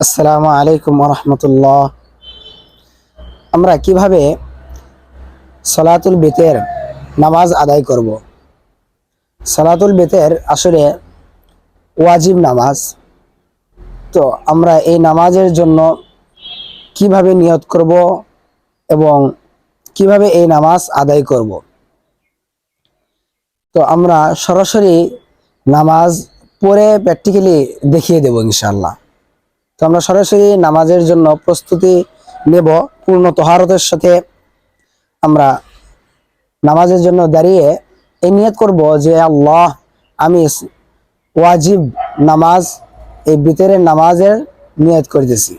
আসসালামু আলাইকুম রহমতুল্লাহ আমরা কীভাবে সলাতুল বেতের নামাজ আদায় করব? সলাতুল বেতের আসলে ওয়াজিব নামাজ। তো আমরা এই নামাজের জন্য কীভাবে নিয়ত করব এবং কীভাবে এই নামাজ আদায় করব? তো আমরা সরাসরি নামাজ পড়ে প্র্যাকটিক্যালি দেখিয়ে দেব ইনশাল্লাহ তো আমরা সরাসরি নামাজের জন্য প্রস্তুতি নেব পূর্ণ তহারতের সাথে আমরা নামাজের জন্য দাঁড়িয়ে এই নিয়ত করব যে আল্লাহ আমি ওয়াজিব নামাজ এই বিতরের নামাজের নিয়ত করতেছি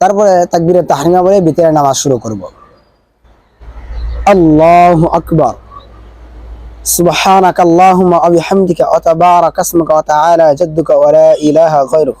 তারপরে তাকবীরে তাহরিমা বলে বিতরের নামাজ শুরু করব আল্লাহ আকবার سبحانك اللهم وبحمدك وتبارك اسمك وتعالى جدك ولا إله غيرك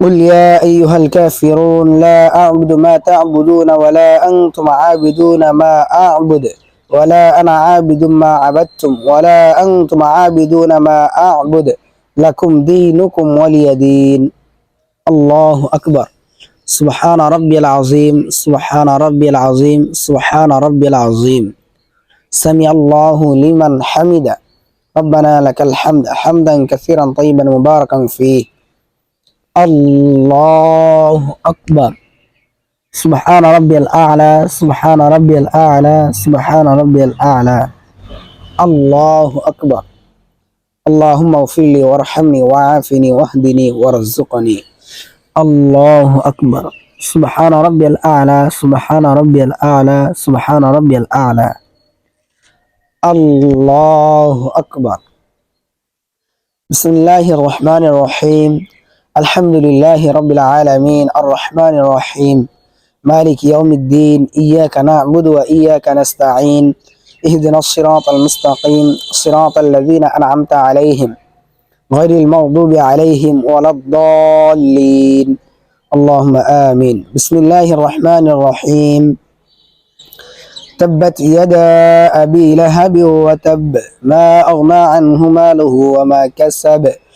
قل يا أيها الكافرون لا أعبد ما تعبدون ولا أنتم عابدون ما أعبد ولا أنا عابد ما عبدتم ولا أنتم عابدون ما أعبد لكم دينكم ولي دين. الله أكبر. سبحان ربي العظيم سبحان ربي العظيم سبحان ربي العظيم. سمع الله لمن حمد ربنا لك الحمد حمدا كثيرا طيبا مباركا فيه. الله أكبر. سبحان ربي الأعلى سبحان ربي الأعلى سبحان ربي الأعلى. الله أكبر. اللهم اغفر لي وارحمني وعافني واهدني وارزقني. الله أكبر. سبحان ربي الأعلى سبحان ربي الأعلى سبحان ربي الأعلى. الله أكبر. بسم الله الرحمن الرحيم. الحمد لله رب العالمين الرحمن الرحيم مالك يوم الدين إياك نعبد وإياك نستعين اهدنا الصراط المستقيم صراط الذين أنعمت عليهم غير المغضوب عليهم ولا الضالين. اللهم آمين. بسم الله الرحمن الرحيم. تبت يدا أبي لهب وتب ما أغنى عنه ماله وما كسب.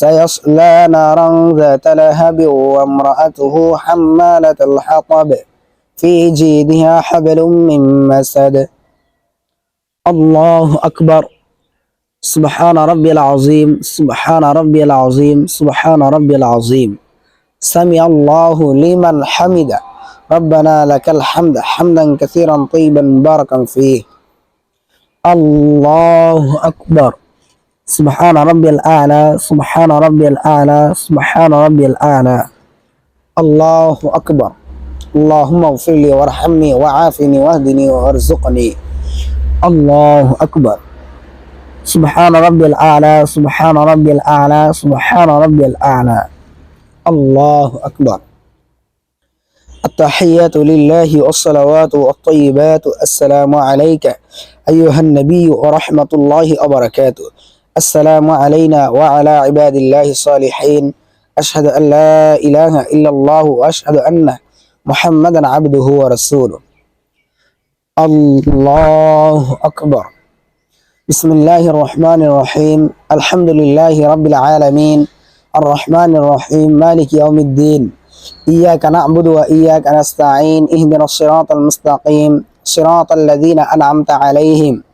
سيصلى نارا ذات لهب وامرأته حمالة الحطب في جيدها حبل من مسد. الله أكبر. سبحان ربي العظيم. سبحان ربي العظيم. سبحان ربي العظيم. سمع الله لمن حمد. ربنا لك الحمد. حمدا كثيرا طيبا مباركا فيه. الله أكبر. سبحان ربي الأعلى سبحان ربي الأعلى سبحان ربي الأعلى. الله أكبر. اللهم اغفر لي وارحمني وعافني واهدني وارزقني. الله أكبر. سبحان ربي الأعلى سبحان ربي الأعلى سبحان ربي الأعلى. الله أكبر. التحيات لله والصلوات والطيبات. السلام عليك أيها النبي ورحمة الله وبركاته. السلام علينا وعلى عباد الله الصالحين. أشهد أن لا إله إلا الله وأشهد أن محمدا عبده ورسوله. الله أكبر. بسم الله الرحمن الرحيم. الحمد لله رب العالمين. الرحمن الرحيم. مالك يوم الدين. إياك نعبد وإياك نستعين. اهدنا الصراط المستقيم. صراط الذين أنعمت عليهم.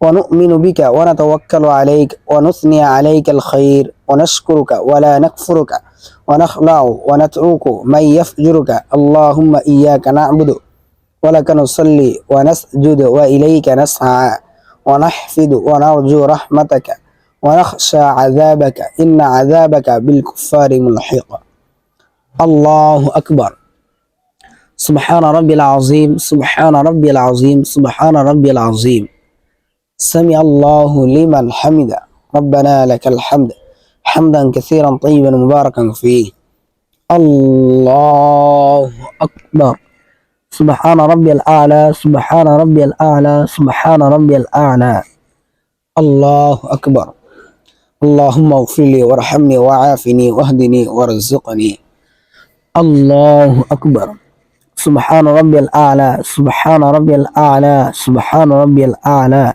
ونؤمن بك ونتوكل عليك ونثني عليك الخير ونشكرك ولا نكفرك ونخلع ونترك من يفجرك. اللهم إياك نعبد ولك نصلي ونسجد وإليك نسعى ونحفد ونرجو رحمتك ونخشى عذابك. إن عذابك بالكفار ملحق. الله أكبر. سبحان ربي العظيم سبحان ربي العظيم سبحان ربي العظيم. سمع الله لمن حمد ربنا لك الحمد. حمدا كثيرا طيبا مباركا فيه. الله أكبر. سبحان ربي الأعلى سبحان ربي الأعلى سبحان ربي الأعلى. الله أكبر. اللهم اغفر لي وارحمني وعافني واهدني وارزقني. الله أكبر. سبحان ربي الأعلى سبحان ربي الأعلى سبحان ربي الأعلى.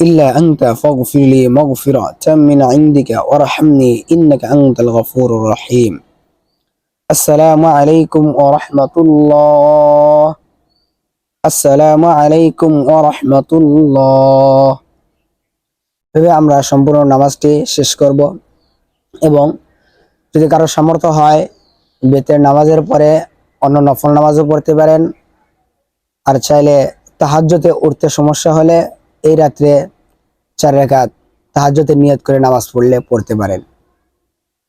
ইল্লা আংতা ফগফিরলি মগফিরা চাম্মিনা ইন্দিকা ওরহামনি ইন্নাকা আংতাল গফুর রহিম আলাইকুম ওরহমতুল্লাহ আসসালামু আমরা সম্পূর্ণ নামাজটি শেষ করব এবং যদি কারও সামর্থ্য হয় বেতের নামাজের পরে অন্য নফল নামাজও পড়তে পারেন। আর চাইলে তাহাজ্যতে উঠতে সমস্যা হলে এই রাত্রে চার রেখাত তাহাজতে নিয়ত করে নামাজ পড়লে পড়তে পারেন।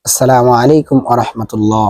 আসসালামু আলাইকুম আ রহমতুল্লাহ।